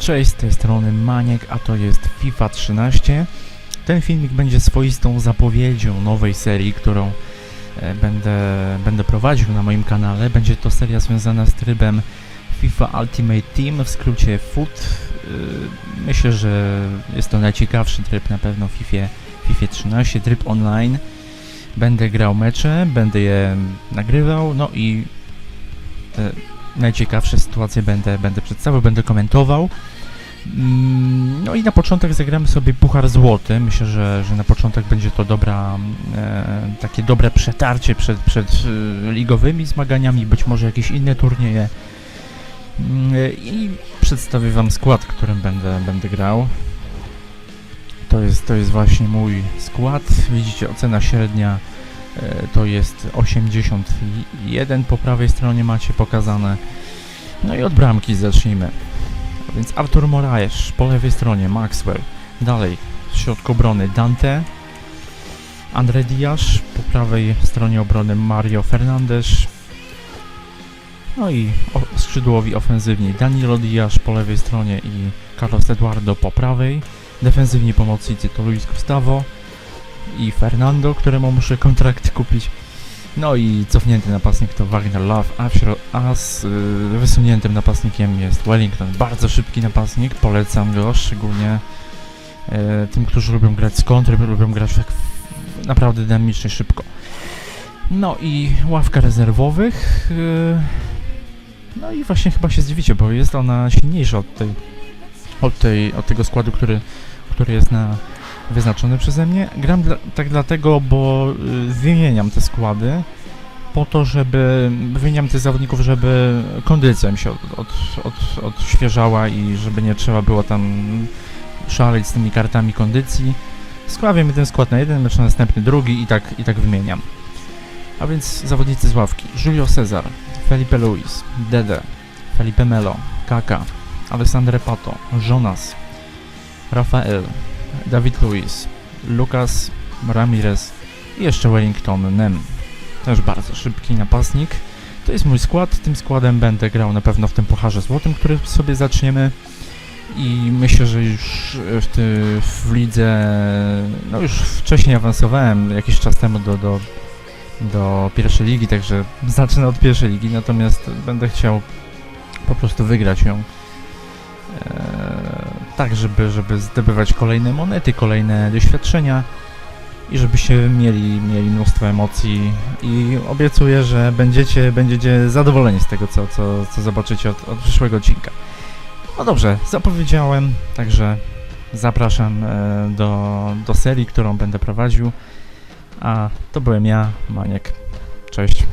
Cześć, z tej strony Maniek, a to jest FIFA 13. Ten filmik będzie swoistą zapowiedzią nowej serii, którą e, będę, będę prowadził na moim kanale. Będzie to seria związana z trybem FIFA Ultimate Team, w skrócie FUT. Y, Myślę, że jest to najciekawszy tryb na pewno w FIFA, FIFA 13, tryb online. Będę grał mecze, będę je nagrywał, no i te najciekawsze sytuacje będę, będę przedstawiał, będę komentował. Mm, No i na początek zagramy sobie Puchar Złoty. Myślę, że, że na początek będzie to dobra, e, takie dobre przetarcie przed, przed e, ligowymi zmaganiami, być może jakieś inne turnieje. Mm, e, I przedstawię Wam skład, którym będę, będę grał. To jest, to jest właśnie mój skład. Widzicie, ocena średnia to jest 81 po prawej stronie macie pokazane. No i od bramki zacznijmy. Więc Artur Moraes po lewej stronie, Maxwell. Dalej, w środku obrony Dante. Andre Diaz po prawej stronie obrony Mario Fernandes. No i skrzydłowi ofensywni Danilo Diaz po lewej stronie i Carlos Eduardo po prawej. Defensywni pomocnicy to Luis Gustavo i Fernando, któremu muszę kontrakt kupić. No i cofnięty napastnik to Wagner Love, a, w śro- a z y, wysuniętym napastnikiem jest Wellington. Bardzo szybki napastnik, polecam go, szczególnie y, tym, którzy lubią grać z kontry, lubią grać tak naprawdę dynamicznie, szybko. No i ławka rezerwowych. y, no i właśnie chyba się zdziwicie, bo jest ona silniejsza od tej, od tej, od tego składu, który, który jest na wyznaczony przeze mnie. Gram dla, tak dlatego, bo wymieniam te składy po to, żeby wymieniam tych zawodników, żeby kondycja mi się od, od, od, odświeżała i żeby nie trzeba było tam szaleć z tymi kartami kondycji. Skławiam ten skład na jeden mecz, na następny drugi i tak, i tak wymieniam. A więc zawodnicy z ławki. Julio Cesar, Felipe Luis, Dede, Felipe Melo, Kaka, Alessandre Pato, Jonas, Rafael, Dawid Luiz, Lucas Ramirez i jeszcze Wellington Nem. Też bardzo szybki napastnik. To jest mój skład. Tym składem będę grał na pewno w tym Pucharze Złotym, który sobie zaczniemy. I myślę, że już w, ty, w lidze, no już wcześniej awansowałem jakiś czas temu do, do, do pierwszej ligi, także zacznę od pierwszej ligi, natomiast będę chciał po prostu wygrać ją Eee, tak, żeby, żeby zdobywać kolejne monety, kolejne doświadczenia i żebyście mieli, mieli mnóstwo emocji i obiecuję, że będziecie, będziecie zadowoleni z tego, co, co, co zobaczycie od, od przyszłego odcinka. No dobrze, zapowiedziałem, także zapraszam e, do, do serii, którą będę prowadził, a to byłem ja, Maniek. Cześć.